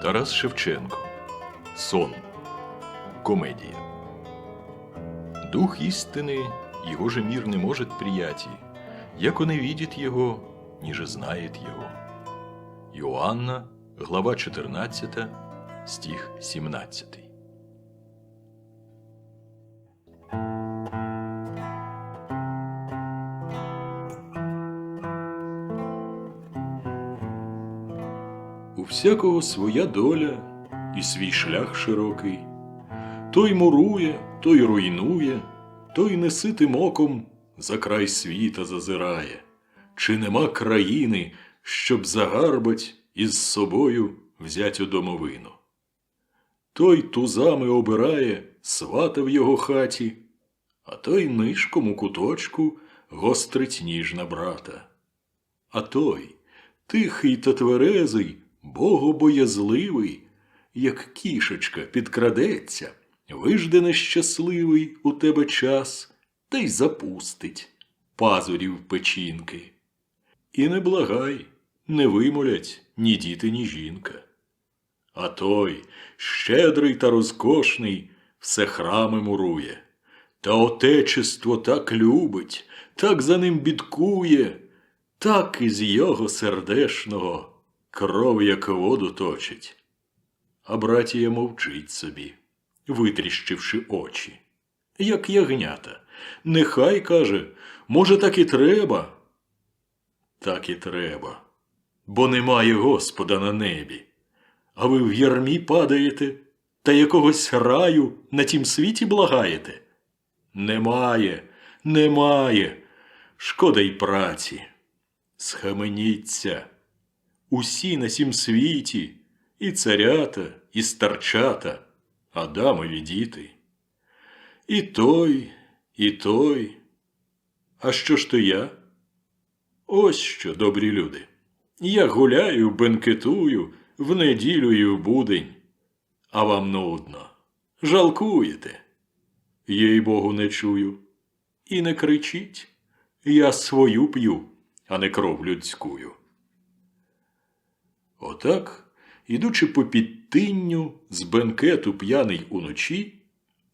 Тарас Шевченко. Сон. Комедия. Дух истины, его же мир не может приятий, яко не видит его, ниже знает его. Иоанна, глава 14, стих 17. Всякого своя доля і свій шлях широкий. Той мурує, той руйнує, той неситим оком за край світа зазирає. Чи нема країни, щоб загарбать із собою взять у домовину? Той тузами обирає свата в його хаті, а той нишком у куточку гострить ніж на брата. А той, тихий та тверезий, богобоязливий, як кішечка підкрадеться, вижде нещасливий у тебе час, та й запустить пазурів печінки. І не благай, не вимолять ні діти, ні жінка. А той, щедрий та розкошний, все храми мурує, та отечество так любить, так за ним бідкує, так із його сердешного кров, як воду точить. А братія мовчить собі, витріщивши очі. Як ягнята. Нехай каже, може, так і треба. Так і треба, бо немає Господа на небі. А ви в ярмі падаєте та якогось раю на тім світі благаєте? Немає, немає. Шкода й праці. Схаменіться. Усі на сім світі, і царята, і старчата, Адамові діти. І той, і той. А що ж то я? Ось що, добрі люди. Я гуляю, бенкетую в неділю і в будень, а вам нудно. Жалкуєте. Їй Богу не чую. І не кричіть. Я свою п'ю, а не кров людськую. Отак, ідучи по підтинню з бенкету п'яний уночі,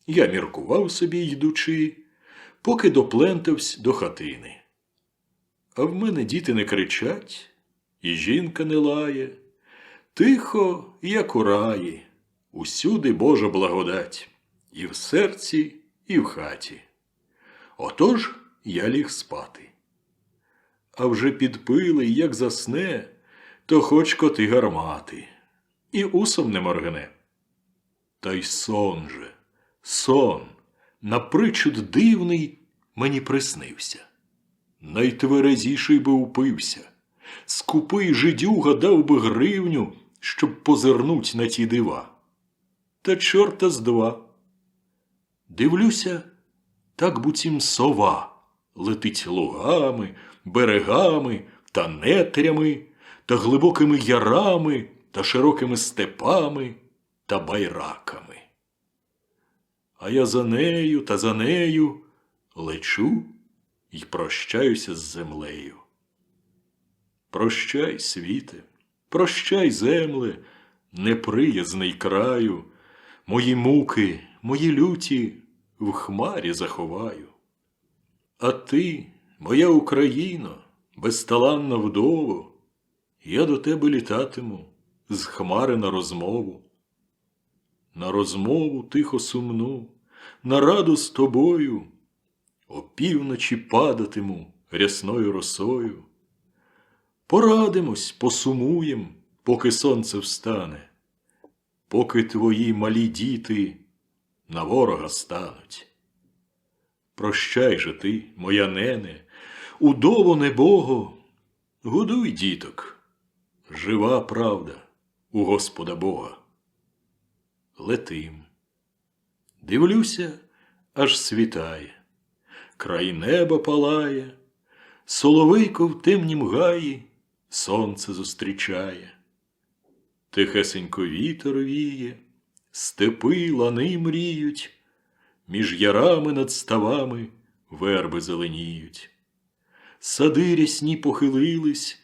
я міркував собі йдучи, поки доплентавсь до хатини. А в мене діти не кричать, і жінка не лає. Тихо, як у раї, усюди Божа благодать, і в серці, і в хаті. Отож я ліг спати. А вже підпилий, як засне, то хоч коти гармати, і усом не моргне. Та й сон же, сон, напричуд дивний мені приснився. Найтверезіший би упився, скупий жидюга дав би гривню, щоб позирнуть на ті дива. Та чорта з два. Дивлюся, так буцім сова летить лугами, берегами та нетрями, та глибокими ярами, та широкими степами та байраками. А я за нею та за нею лечу й прощаюся з землею. Прощай, світе, прощай, земле, неприязний краю, мої муки, мої люті в хмарі заховаю. А ти, моя Україно, безталанна вдово, я до тебе літатиму з хмари на розмову. На розмову тихо сумну, на раду з тобою, опівночі падатиму рясною росою. Порадимось, посумуєм, поки сонце встане, поки твої малі діти на ворога стануть. Прощай же ти, моя нене, удово небого, годуй діток, жива правда у Господа Бога. Летим. Дивлюся, аж світає, край неба палає, соловейко в темнім гаї сонце зустрічає. Тихесенько вітер віє, степи лани мріють, між ярами над ставами верби зеленіють. Сади рясні похилились,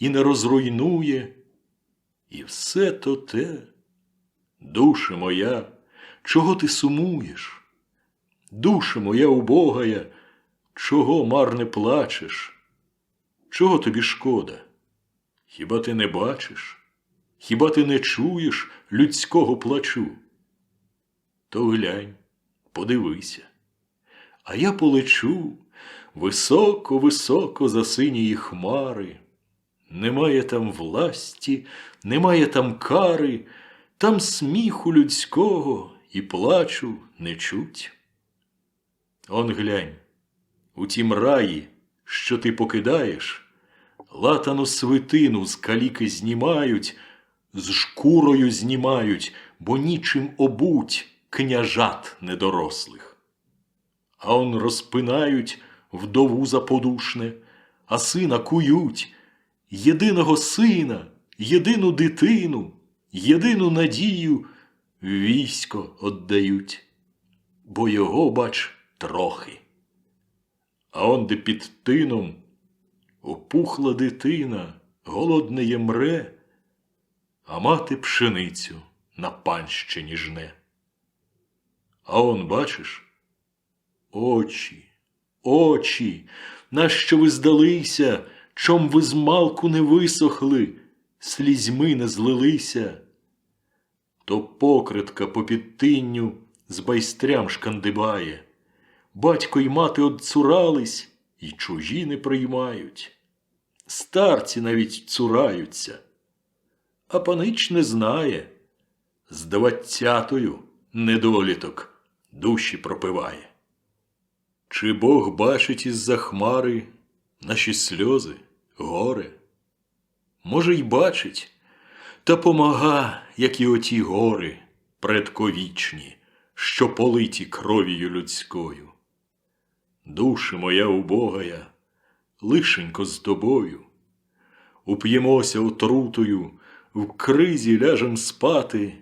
і не розруйнує. І все то те, душе моя, чого ти сумуєш? Душе моя убогая, чого марне плачеш? Чого тобі шкода? Хіба ти не бачиш? Хіба ти не чуєш людського плачу? То глянь, подивися, а я полечу високо-високо за синії хмари. Немає там власті, немає там кари, там сміху людського і плачу не чуть. Он глянь, у тім раї, що ти покидаєш, латану свитину з каліки знімають, з шкурою знімають, бо нічим обуть княжат недорослих. А он розпинають вдову заподушне, а сина кують, єдиного сина, єдину дитину, єдину надію військо отдають, бо його, бач, трохи. А он де під тином опухла дитина, голодне є мре, а мати пшеницю на панщині жне. А он, бачиш, очі, очі, нащо ви здалися, чом ви змалку не висохли, слізьми не злилися? То покритка по підтинню з байстрям шкандибає. Батько й мати одцурались, і чужі не приймають. Старці навіть цураються, а панич не знає. З двадцятою недоліток душі пропиває. Чи Бог бачить із-за хмари наші сльози, горе? Може, й бачить, та помага, як і оті гори предковічні, що политі кров'ю людською. Душе моя убогая, лишенько з тобою, уп'ємося отрутою, в кризі ляжем спати,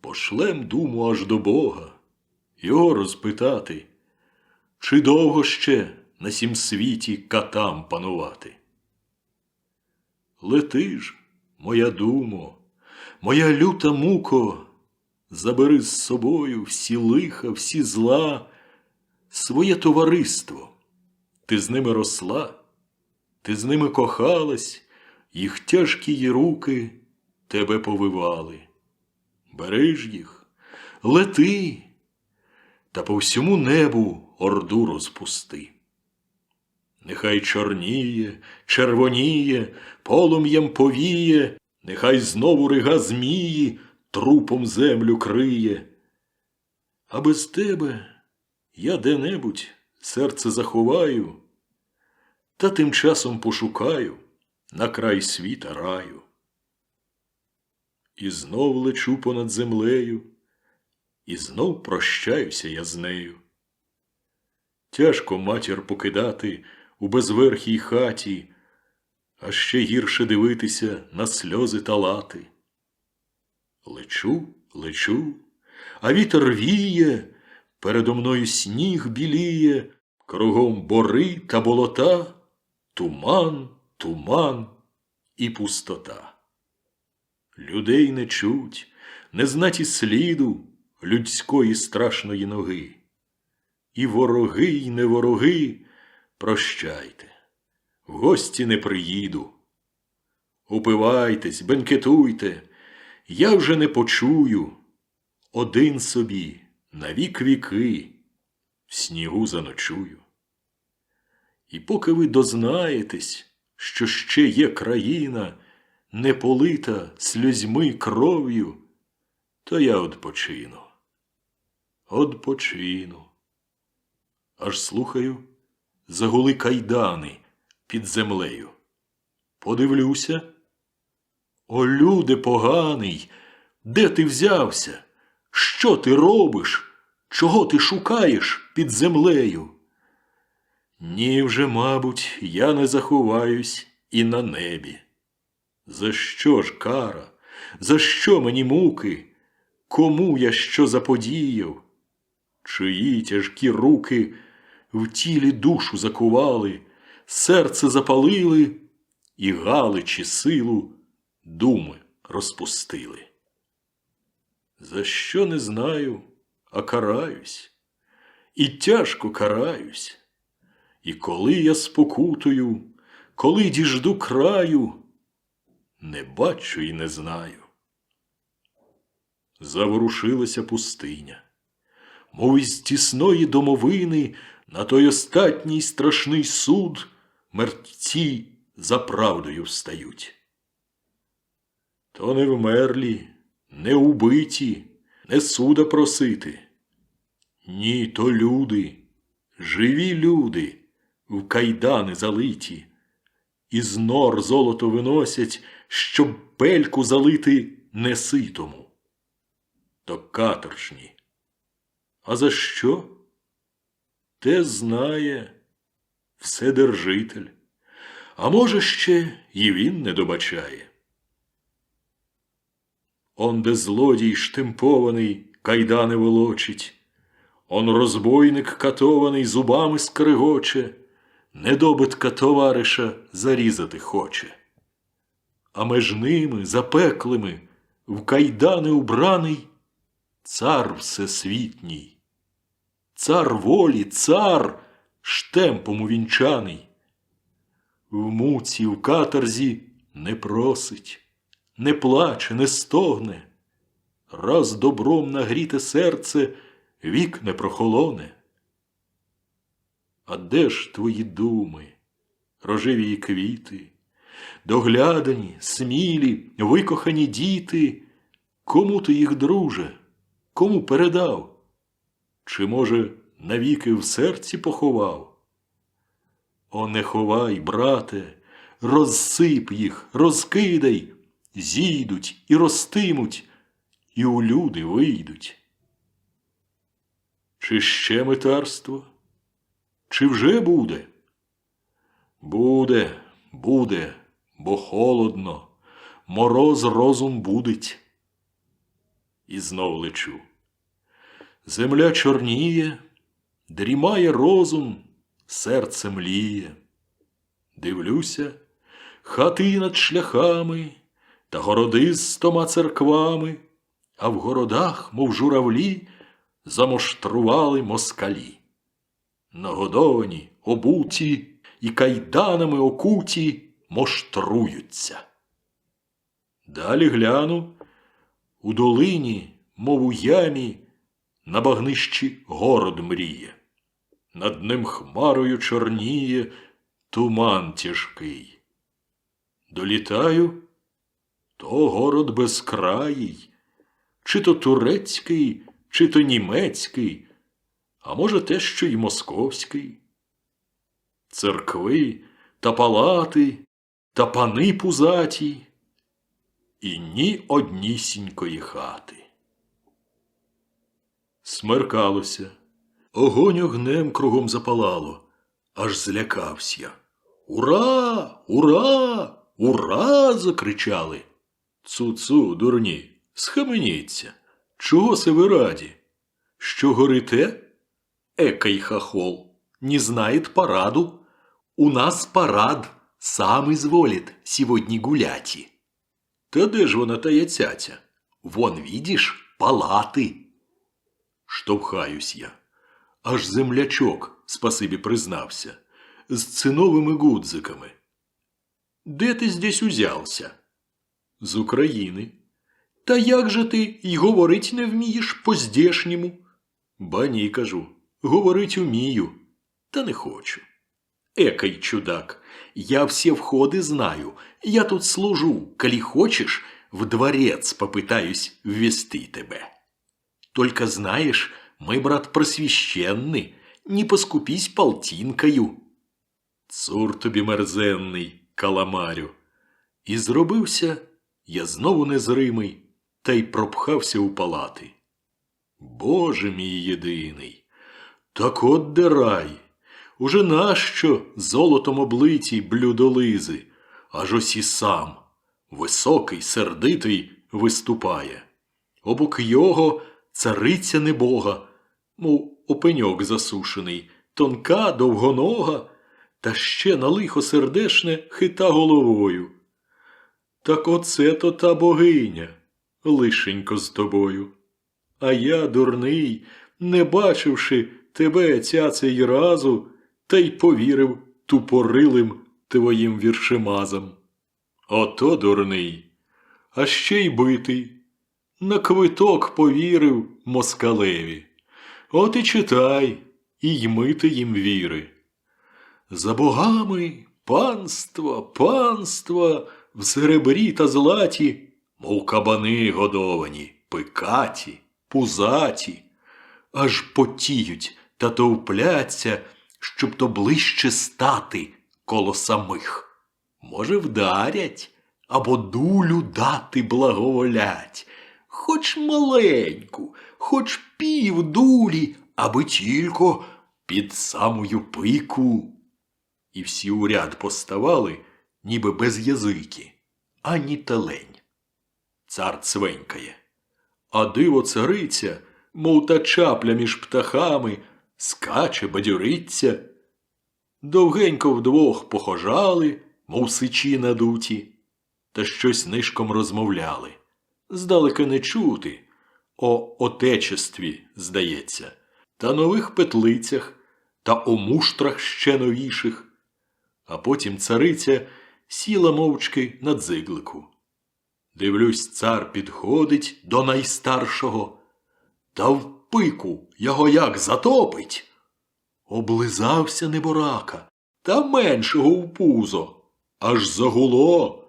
пошлем думу аж до Бога, його розпитати, чи довго ще на сім світі катам панувати. Лети ж, моя думо, моя люта муко, забери з собою всі лиха, всі зла, своє товариство. Ти з ними росла, ти з ними кохалась, їх тяжкі ї руки тебе повивали. Бери ж їх, лети, та по всьому небу орду розпусти. Нехай чорніє, червоніє, полум'ям повіє, нехай знову рига змії трупом землю криє. А без тебе я де-небудь серце заховаю, та тим часом пошукаю на край світа раю. І знов лечу понад землею, і знов прощаюся я з нею. Тяжко матір покидати у безверхій хаті, а ще гірше дивитися на сльози та лати. Лечу, лечу, а вітер віє, передо мною сніг біліє, кругом бори та болота, туман, туман і пустота. Людей не чуть, не знаті сліду людської страшної ноги. І вороги, й не вороги, прощайте, в гості не приїду. Упивайтесь, бенкетуйте, я вже не почую. Один собі на вік віки в снігу заночую. І поки ви дознаєтесь, що ще є країна, не полита сльозьми кров'ю, то я одпочину. Одпочину. Аж слухаю, загули кайдани під землею. Подивлюся. О, люди поганий, де ти взявся? Що ти робиш? Чого ти шукаєш під землею? Ні, вже, мабуть, я не заховаюсь і на небі. За що ж кара? За що мені муки? Кому я що заподіяв? Чиї тяжкі руки в тілі душу закували, серце запалили і галичі силу думи розпустили. За що не знаю, а караюсь, і тяжко караюсь. І коли я спокутую, коли діжду краю, не бачу і не знаю. Заворушилася пустиня, мов із тісної домовини на той остатній страшний суд мерці за правдою встають. То не вмерлі, не убиті, не суда просити. Ні, то люди, живі люди, в кайдани залиті, із нор золото виносять, щоб пельку залити неситому. То каторжні. А за що? Те знає Вседержитель, а може, ще і він не добачає. Он де злодій штемпований кайдани волочить, он розбойник катований зубами скригоче, недобитка товариша зарізати хоче. А меж ними, запеклими, в кайдани убраний цар всесвітній, цар волі, цар штемпом увінчаний. В муці, в каторзі не просить, не плаче, не стогне, раз добром нагріте серце вік не прохолоне. А де ж твої думи, рожеві квіти, доглядані, смілі, викохані діти? Кому ти їх, друже, кому передав? Чи, може, навіки в серці поховав? О, не ховай, брате, розсип їх, розкидай, зійдуть і ростимуть, і у люди вийдуть. Чи ще метарство? Чи вже буде? Буде, буде, бо холодно, мороз розум будить. І знов лечу. Земля чорніє, дрімає розум, серце мліє. Дивлюся, хати над шляхами та городи з стома церквами, а в городах, мов журавлі, замоштрували москалі. Нагодовані, обуті і кайданами окуті моштруються. Далі гляну у долині, мов у ямі, на багнищі город мріє. Над ним хмарою чорніє туман тяжкий. Долітаю, то город безкраїй, чи то турецький, чи то німецький, а може, те, що й московський. Церкви та палати та пани пузаті, і ні однісінької хати. Смеркалося, огонь огнем кругом запалало, аж злякався. Ура! Ура! Ура! закричали. Цу-цу, дурні, схаменіться. Чого се ви раді? Що горите? Экой хохол, не знает параду. У нас парад, сам изволит сегодня гуляти. Та де ж вона тая цяця? Вон, видишь, палати. Штовхаюсь я. Аж землячок, спасибі признався, з циновими гудзиками. Де ти здесь узявся? З України. Та як же ти й говорить не вмієш по-здешньому? Ба ні, кажу, говорить умію, та не хочу. Екай, чудак, я все входы знаю, я тут служу, коли хочешь, в дворец попытаюсь ввести тебе. Только знаешь, мы, брат, просвященный, не поскупись полтинкою. Цур тобі мерзенний, каламарю. І зробився я знову незримий, та й пропхався у палати. Боже мій єдиний, так от де рай. Уже нащо золотом облиті блюдолизи, аж ось і сам, високий, сердитий, виступає. Обок його цариця небога, мов опеньок засушений, тонка, довгонога, та ще на лихо сердешне хита головою. Так оце то та богиня, лишенько з тобою. А я, дурний, не бачивши тебе цяцей разу, та й повірив тупорилим твоїм віршемазам. Ото дурний, а ще й битий. На квиток повірив москалеві. От і читай, і йми ти їм віри. За богами панства, панства в серебрі та златі, мов кабани годовані, пикаті, пузаті, аж потіють та товпляться, щоб то ближче стати коло самих. Може, вдарять або дулю дати благоволять, хоч маленьку, хоч пів дулі, аби тільки під самою пику. І всі у ряд поставали, ніби без язики, ані телень. Цар цвенькає. А диво цариця, мов та чапля між птахами, скаче, бадюриться. Довгенько вдвох похожали, мов сичі надуті, та щось нишком розмовляли. Здалека не чути, о отечестві, здається, та нових петлицях, та о муштрах ще новіших. А потім цариця сіла мовчки на дзиглику. Дивлюсь, цар підходить до найстаршого, та в пику його як затопить. Облизався неборака, та меншого в пузо, аж загуло,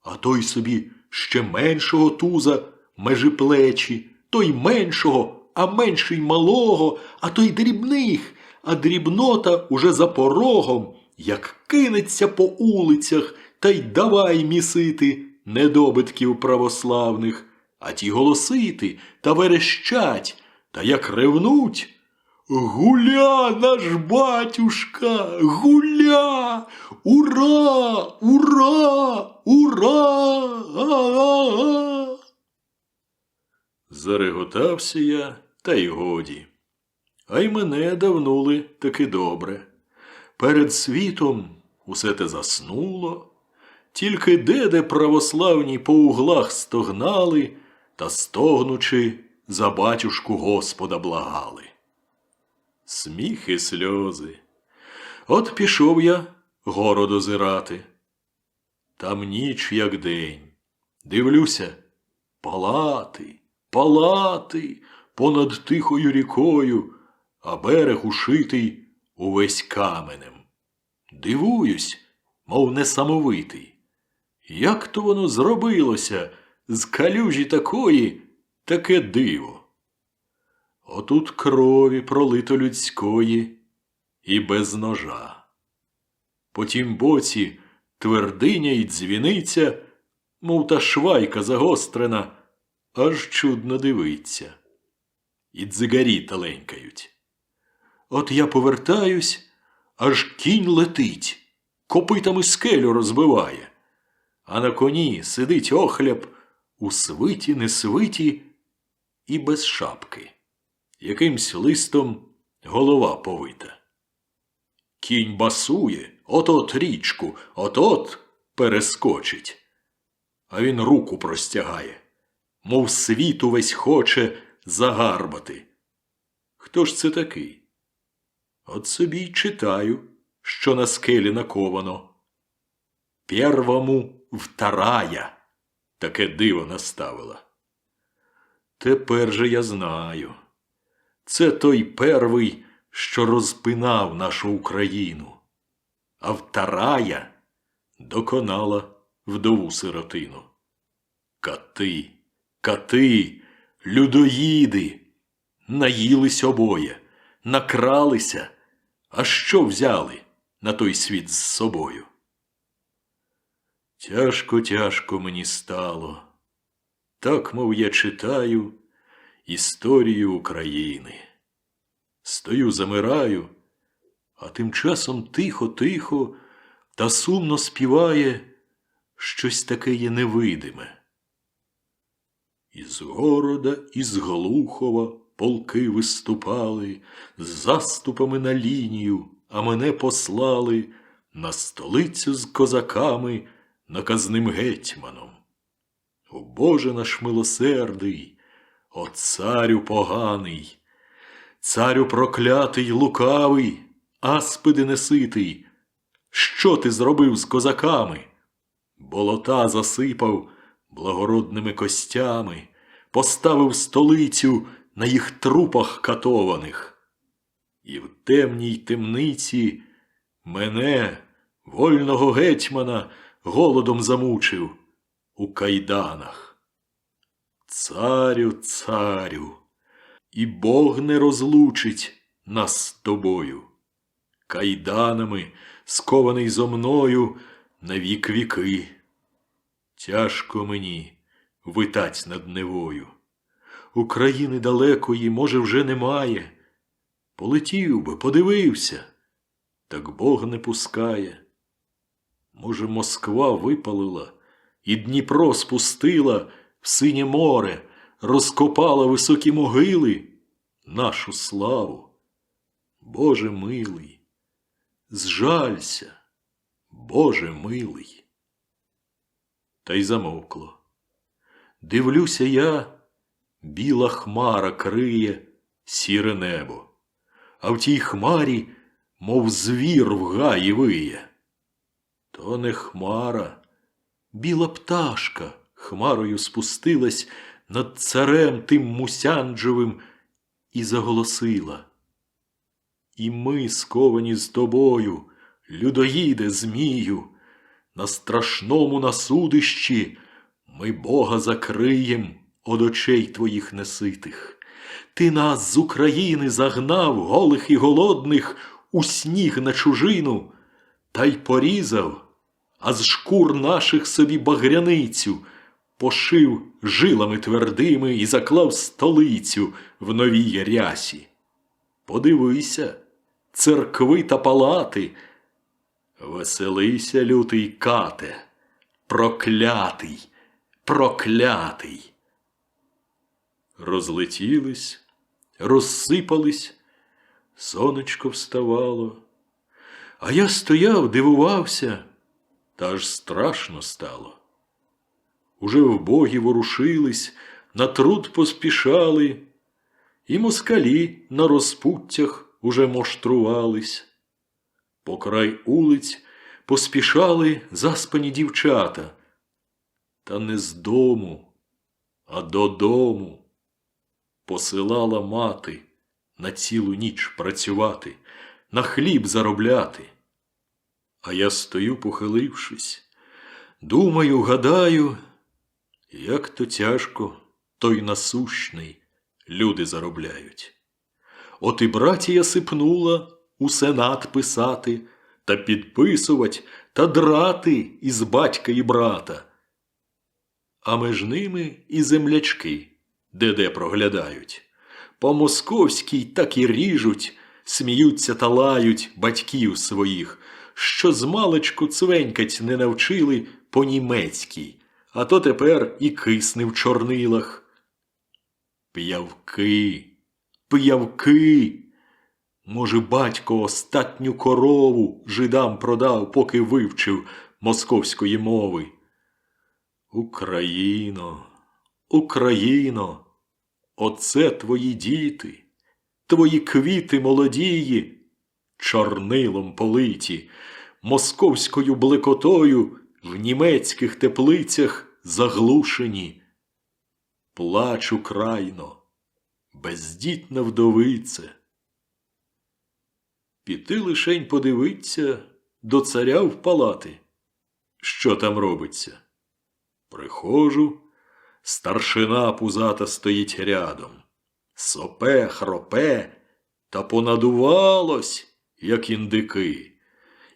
а той собі ще меншого туза межи плечі, той меншого, а менший малого, а той дрібних, а дрібнота уже за порогом, як кинеться по улицях та й давай місити недобитків православних, а ті голосити та верещать, та як ревнуть. Гуля, наш батюшка, гуля! Ура! Ура! Ура! А-а-а! Зареготався я, та й годі. А й мене давнули таки добре. Перед світом усе те заснуло, тільки де-де православні по углах стогнали та стогнучи за батюшку Господа благали. Сміх і сльози. От пішов я город озирати. Там ніч, як день. Дивлюся, палати, палати понад тихою рікою, а берег ушитий увесь каменем. Дивуюсь, мов несамовитий. Як то воно зробилося з калюжі такої таке диво? Отут крові пролито людської і без ножа. По тім боці твердиня й дзвіниця, мов та швайка загострена, аж чудно дивиться. І дзигарі таленькають. От я повертаюсь, аж кінь летить, копитами скелю розбиває, а на коні сидить охляб у свиті, несвиті і без шапки. Якимсь листом голова повита. Кінь басує, от-от річку, от-от перескочить. А він руку простягає, мов світ увесь хоче загарбати. Хто ж це такий? От собі й читаю, що на скелі наковано. Первому вторая таке диво наставила. Тепер же я знаю. Це той первий, що розпинав нашу Україну, а вторая доконала вдову сиротину. Кати, кати, людоїди, наїлись обоє, накралися, а що взяли на той світ з собою? Тяжко, тяжко мені стало. Так, мов я читаю історію України. Стою, замираю, а тим часом тихо, тихо та сумно співає щось таке є невидиме. Із города, із Глухова полки виступали з заступами на лінію, а мене послали на столицю з козаками наказним гетьманом. О Боже наш милосердий, о царю поганий, царю проклятий, лукавий, аспиди неситий, що ти зробив з козаками? Болота засипав благородними костями, поставив столицю на їх трупах катованих. І в темній темниці мене, вольного гетьмана, голодом замучив у кайданах. Царю, царю, і Бог не розлучить нас з тобою. Кайданами, скований зо мною на вік віки. Тяжко мені витать над Невою. України далекої, може, вже немає. Полетів би, подивився, так Бог не пускає. Може, Москва випалила і Дніпро спустила синє море, розкопала високі могили, нашу славу. Боже милий, зжалься, Боже милий. Та й замовкло. Дивлюся я, біла хмара криє сіре небо, а в тій хмарі, мов звір в гаї виє. То не хмара, біла пташка хмарою спустилась над царем тим мусянджевим і заголосила. І ми, сковані з тобою, людоїде Змію, на страшному насудищі ми Бога закриєм од очей твоїх неситих. Ти нас з України загнав, голих і голодних, у сніг на чужину, та й порізав, а з шкур наших собі багряницю, пошив жилами твердими і заклав столицю в новій рясі. Подивися, церкви та палати. Веселися, лютий кате, проклятий, проклятий. Розлетілись, розсипались, сонечко вставало. А я стояв, дивувався, та аж страшно стало. Уже в боги ворушились, на труд поспішали, і москалі на розпуттях уже моштрувались. По край улиць поспішали заспані дівчата, та не з дому, а додому. Посилала мати на цілу ніч працювати, на хліб заробляти. А я стою, похилившись, думаю, гадаю, як то тяжко той насущний люди заробляють. От і братія сипнула у сенат писати та підписувати та драти із батька і брата. А між ними і землячки де-де проглядають. По московській так і ріжуть, сміються та лають батьків своїх, що змалечку цвенькать не навчили по німецькій, а то тепер і кисне в чорнилах. П'явки, п'явки. Може, батько остатню корову жидам продав, поки вивчив московської мови. Україно, Україно, оце твої діти, твої квіти молодії, чорнилом политі, московською блекотою в німецьких теплицях заглушені. Плачу крайно, бездітна вдовице. Піти лишень подивиться до царя в палати, що там робиться. Приходжу, старшина пузата стоїть рядом, сопе, хропе та понадувалось, як індики,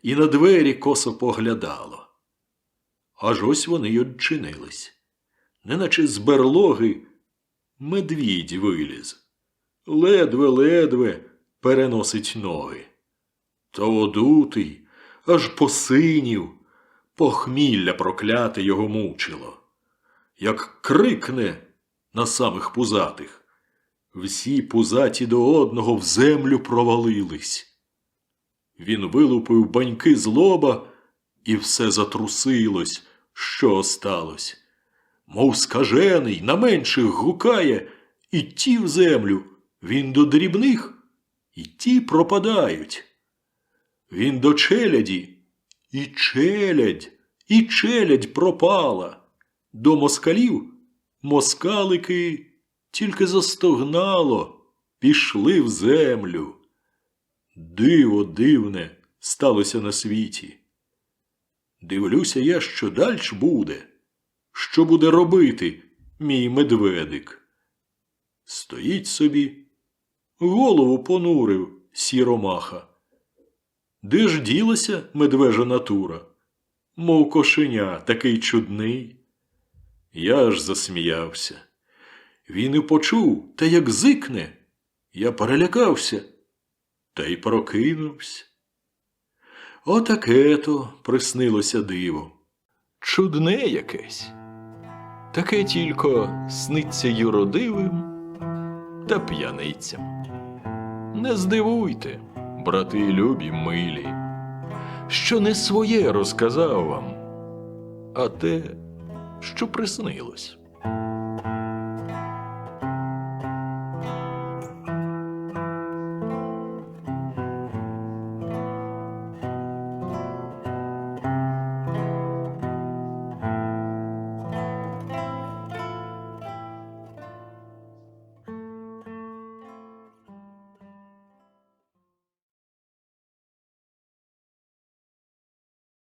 і на двері косо поглядало. Аж ось вони й одчинились. Неначе з берлоги медвідь виліз. Ледве-ледве переносить ноги. То одутий, аж посинів, похмілля прокляте його мучило. Як крикне на самих пузатих. Всі пузаті до одного в землю провалились. Він вилупив баньки з лоба, і все затрусилось, що осталось. Мов скажений, на менших гукає, і ті в землю, він до дрібних, і ті пропадають. Він до челяді, і челядь, і челядь пропала. До москалів москалики тільки застогнало, пішли в землю. Диво дивне сталося на світі. Дивлюся я, що дальш буде. Що буде робити мій медведик? Стоїть собі, голову понурив сіромаха. Де ж ділася медвежа натура? Мов кошеня, такий чудний. Я аж засміявся. Він і почув, та як зикне. Я перелякався та й прокинувся. Отаке то приснилося диво. Чудне якесь. Таке тільки сниться юродивим та п'яницям. Не здивуйте, брати любі милі, що не своє розказав вам, а те, що приснилось.